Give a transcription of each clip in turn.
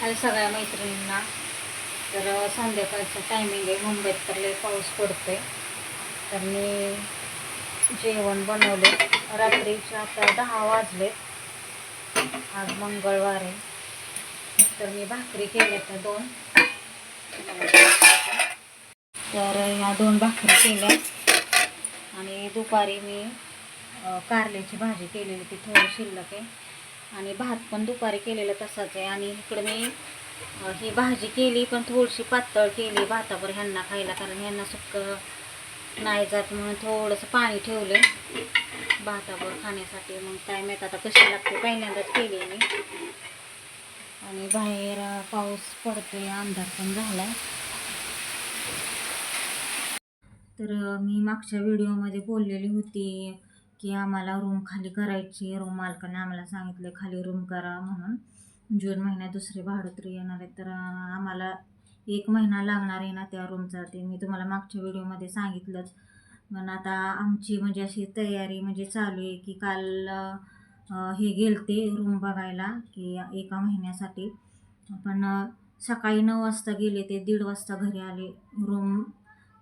हाय सगळ्या मैत्रिणींना. तर संध्याकाळचं टायमिंग आहे. मुंबईत तर लय पाऊस पडतोय. तर मी जेवण बनवले. रात्रीचे आता दहा वाजले आज मंगळवार आहे. तर मी भाकरी केल्या त्या दोन. तर ह्या दोन भाकरी केल्या आणि दुपारी मी कारल्याची भाजी केलेली ती थोडी शिल्लक आहे. आणि भात पण दुपारी केलेला तसाच आहे. आणि इकडं मी ही भाजी केली पण थोडीशी पातळ केली भातावर ह्यांना खायला कारण ह्यांना सुक्क नाही जात म्हणून थोडंसं पाणी ठेवलं भातावर खाण्यासाठी. मग काय माहीत आता कशी लागते पहिल्यांदाच केली मी. आणि बाहेर पाऊस पडतोय अंधार पण झाला तर मी मागच्या व्हिडिओमध्ये बोललेली होती की आम्हाला रूम खाली करायची रूम मालकाने आम्हाला सांगितले खाली रूम करा म्हणून. जून महिन्यात दुसरे भाडोत्री येणार आहे तर आम्हाला एक महिना लागणार आहे ना त्या रूमचा ते मी तुम्हाला मागच्या व्हिडिओमध्ये सांगितलंच. पण आता आमची म्हणजे अशी तयारी म्हणजे चालू आहे की काल हे गेलते रूम बघायला की एका महिन्यासाठी. पण सकाळी नऊ वाजता गेले ते दीड वाजता घरी आले. रूम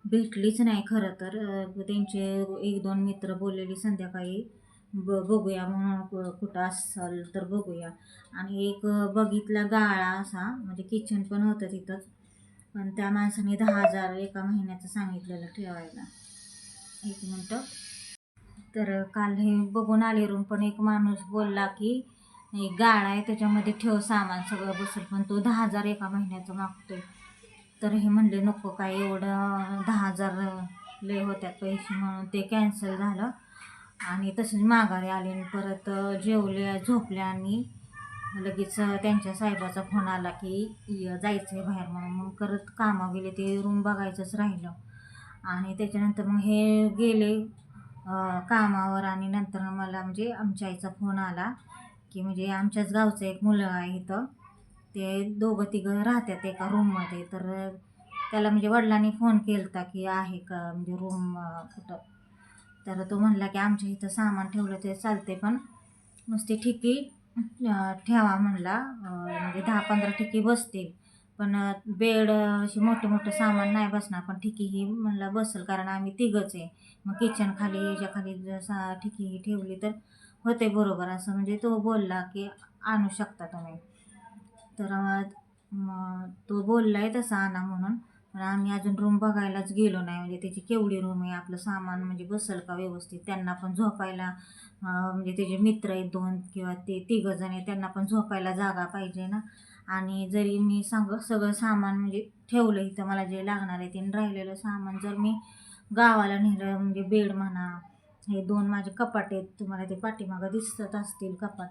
भेटलीच नाही खरं तर. त्यांचे एक दोन मित्र बोललेली संध्याकाळी ब बघूया म्हणून कुठं असाल तर बघूया. आणि एक बघितला गाळा असा म्हणजे किचन पण होतं तिथंच. पण त्या माणसाने दहा हजार एका महिन्याचं सांगितलेलं ठेवायला. एक मिनटं. तर काल हे बघून आले रूम पण एक माणूस बोलला की एक गाळा आहे त्याच्यामध्ये ठेव सामान सगळं बसेल पण तो दहा हजार एका महिन्याचं मागतोय. तर हे म्हणले नको काय एवढं दहा हजार लय होत्या पैसे म्हणून ते कॅन्सल झालं आणि तसेच माघारी आले आणि परत जेवल्या झोपल्या आणि लगेच त्यांच्या साहेबाचा फोन आला की जायचं आहे बाहेर म्हणून. मग परत कामं गेले ते रूम बघायचंच राहिलं. आणि त्याच्यानंतर मग हे गेले कामावर आणि नंतर मला म्हणजे आमच्या आईचा फोन आला की म्हणजे आमच्याच गावचं एक मुलं आहे इथं. ते दोघं तिघं राहतात एका रूममध्ये तर त्याला म्हणजे वडिलांनी फोन केला की आहे का म्हणजे रूम कुठं? तर तो म्हणला की आमच्या इथं सामान ठेवलं ते चालते पण नुसती ठिकी ठेवा म्हणला. म्हणजे दहा पंधरा ठिकी बसतील. पण बेड अशी मोठे मोठं सामान नाही बसणार पण ठिकी ही म्हणला बसेल कारण आम्ही तिघंच आहे. मग किचन खाली याच्या खाली जर सा ठिकी ही ठेवली तर होते बरोबर. असं म्हणजे तो बोलला की आणू शकता तुम्ही. तर मग तो बोलला आहे तसा आणा म्हणून. पण आम्ही अजून रूम बघायलाच गेलो नाही. म्हणजे त्याची केवढी रूम आहे आपलं सामान म्हणजे बसेल का व्यवस्थित? त्यांना पण झोपायला म्हणजे त्याचे मित्र आहेत दोन किंवा ते तिघं जण आहे त्यांना पण झोपायला जागा पाहिजे ना. आणि जरी मी सांग सगळं सामान म्हणजे ठेवलं इथं मला जे लागणार आहे ते राहिलेलं सामान जर मी गावाला नेलं म्हणजे बेड म्हणा हे दोन माझे कपाट आहेत. तुम्हाला ते पाठीमागं दिसत असतील कपाट.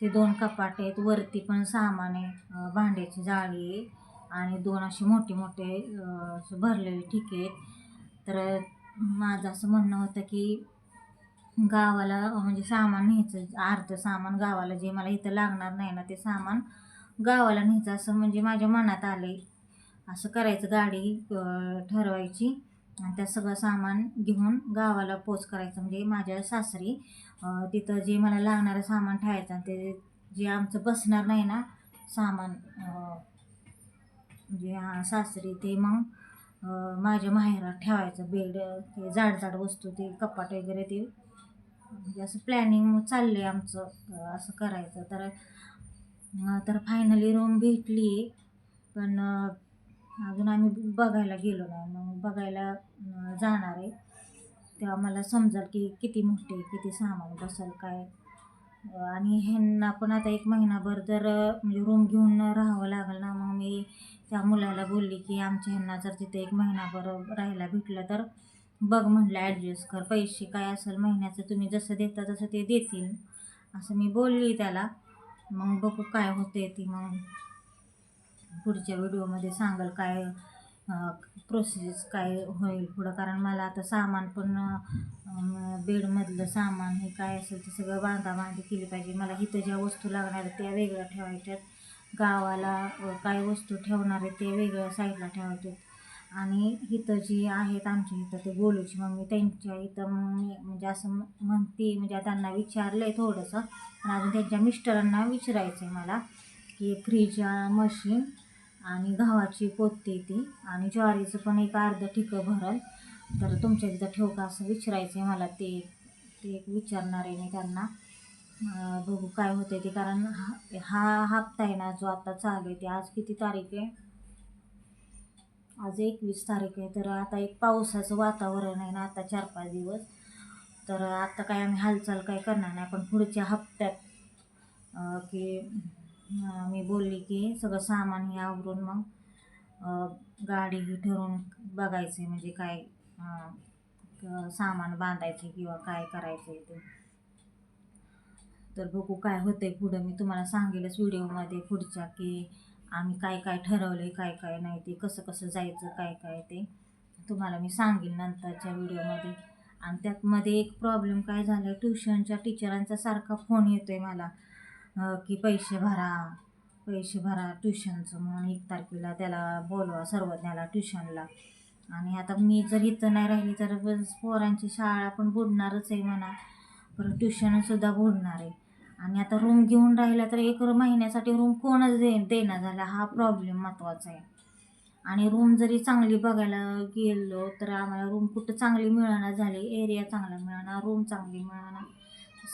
ते दोन कपाट आहेत. वरती पण सामान आहे भांड्याची जाळी आहे आणि दोन असे मोठे मोठे असे भरलेले ठिके आहेत. तर माझं असं म्हणणं होतं की गावाला म्हणजे सामान न्यायचं अर्ध सामान गावाला जे मला इथं लागणार नाही ना ते सामान गावाला न्यायचं असं म्हणजे माझ्या मनात आलं आहे असं करायचं गाडी ठरवायची. आणि त्या सगळं सामान घेऊन गावाला पोच करायचं. म्हणजे माझ्या सासरी तिथं जे मला लागणारं सामान ठेवायचं आणि ते जे आमचं बसणार नाही ना सामान म्हणजे सासरी ते मग माझ्या माहेरात ठेवायचं. बेड ते जाड जाड वस्तू ते कपाट वगैरे ते म्हणजे असं प्लॅनिंग चाललं आहे आमचं असं करायचं. तर तर फायनली रूम भेटली. पण अजून आम्ही बघायला गेलो नाही. मग बघायला जाणार आहे. तेव्हा मला समजेल की किती मोठे किती सामान बसेल काय? आणि ह्यांना पण आता एक महिनाभर जर म्हणजे रूम घेऊन राहावं लागलं ना मग मी त्या मुलाला बोलली की आमच्या ह्यांना जर तिथे एक महिनाभर राहायला भेटलं तर बघ म्हटलं ॲडजस्ट कर. पैसे काय असेल महिन्याचं तुम्ही जसं देता तसं ते देतील. असं मी बोलली त्याला. मग बघू काय होते ती मग. पुढच्या व्हिडिओमध्ये सांगाल काय प्रोसेस काय होईल पुढं? कारण मला आता सामान पण बेडमधलं सामान हे काय असेल ते सगळं बांधाबांधी केली पाहिजे. मला इथं ज्या वस्तू लागणार आहेत त्या वेगळ्या ठेवायच्यात गावाला काय वस्तू ठेवणार आहेत ते वेगळ्या साईडला ठेवायच्यात आणि इथं जी आहेत आमच्या इथं ते गोलूची मम्मी त्यांच्या इथं म्हणजे असं म्हणते म्हणजे त्यांना विचारलं आहे थोडंसं. पण अजून त्यांच्या मिस्टरांना विचारायचं आहे मला की फ्रीज मशीन आणि गव्हाची पोती ती. आणि ज्वारीचं पण एक अर्धं ठिकं भरल. तर तुमच्या तिथं ठेव का असं विचारायचं आहे मला. ते ते एक विचारणार आहे मी त्यांना. बघू काय होतं ते. कारण हा हा हप्ता आहे ना जो आता चालू आहे ते आज किती तारीख आहे? आज एकवीस तारीख आहे. तर आता एक पावसाचं वातावरण आहे ना आता चार पाच दिवस. तर आता काय आम्ही हालचाल काय करणार नाही. पण पुढच्या हप्त्यात की मी बोलली की सगळं सामान हे आवरून मग गाडी ही ठरवून बघायचे म्हणजे काय सामान बांधायचे किंवा काय करायचं आहे ते. तर बघू काय होतंय पुढं. मी तुम्हाला सांगेलच व्हिडिओमध्ये पुढच्या की आम्ही काय काय ठरवलं काय काय नाही ते कसं कसं जायचं काय काय ते तुम्हाला मी सांगेल नंतरच्या व्हिडिओमध्ये. आणि त्यातमध्ये एक प्रॉब्लेम काय झाला आहे ट्युशनच्या टीचरांचा सारखा फोन येतो आहे मला. की पैसे भरा पैसे भरा ट्युशनचं म्हणून एक तारखेला त्याला बोलवा सर्वज्ञाला ट्युशनला आणि आता मी जर इथं नाही राहिली तर बस पोरांची शाळा पण बुडणारच आहे म्हणा. परत ट्युशनसुद्धा बुडणार आहे. आणि आता रूम घेऊन राहिला तर एक महिन्यासाठी रूम कोणच दे देणं झाला. हा प्रॉब्लेम महत्त्वाचा आहे. आणि रूम जरी चांगली बघायला गेलो तर आम्हाला रूम कुठं चांगली मिळणार झाली एरिया चांगला मिळणार रूम चांगली मिळणार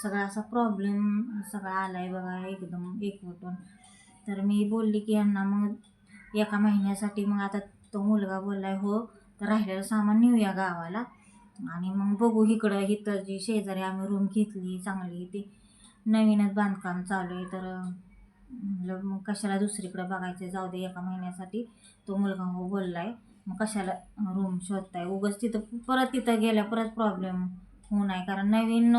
सगळा असा प्रॉब्लेम सगळा आला आहे बघा एकदम एकवटून. तर मी बोलली की यांना मग एका महिन्यासाठी मग आता तो मुलगा बोललाय हो तर राहिलेलं सामान नेऊया गावाला आणि मग बघू इकडं इथं जी शेजारी आम्ही रूम घेतली चांगली ती नवीनच बांधकाम चालू आहे तर म्हटलं मग कशाला दुसरीकडं बघायचं जाऊ दे एका महिन्यासाठी. तो मुलगा हो बोलला आहे मग कशाला रूम शोधताय? उगाच तिथं परत तिथं गेल्या परत प्रॉब्लेम हो नाही कारण नवीन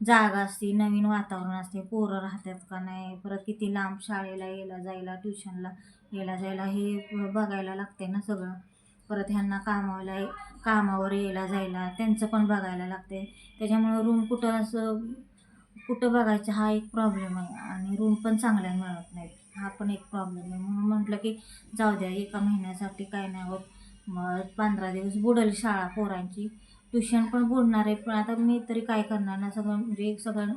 जागा असते नवीन वातावरण असते. पोरं राहतात का नाही? परत किती लांब शाळेला यायला जायला ट्युशनला यायला जायला हे बघायला लागते ना सगळं. परत ह्यांना कामाला कामावर यायला जायला त्यांचं पण बघायला लागते. त्याच्यामुळं रूम कुठं असं कुठं बघायचं हा एक प्रॉब्लेम आहे. आणि रूम पण चांगल्या मिळत नाहीत. हा पण एक प्रॉब्लेम आहे. म्हणून म्हटलं की जाऊ द्या एका महिन्यासाठी काय नाही होत. मग पंधरा दिवस बुडल शाळा पोरांची. ट्युशन पण बुडणार आहे. पण आता मी तरी काय करणार ना सगळं म्हणजे सगळं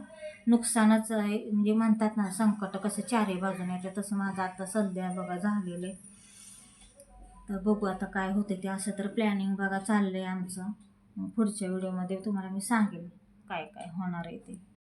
नुकसानच आहे. म्हणजे म्हणतात ना संकट कसं चारही बाजूने येतं. तसं माझं आता सध्या बघा झालेलं आहे. तर बघू आता काय होते ते. असं तर प्लॅनिंग बघा चाललं आहे आमचं. पुढच्या व्हिडिओमध्ये तुम्हाला मी सांगेन काय काय होणार आहे ते.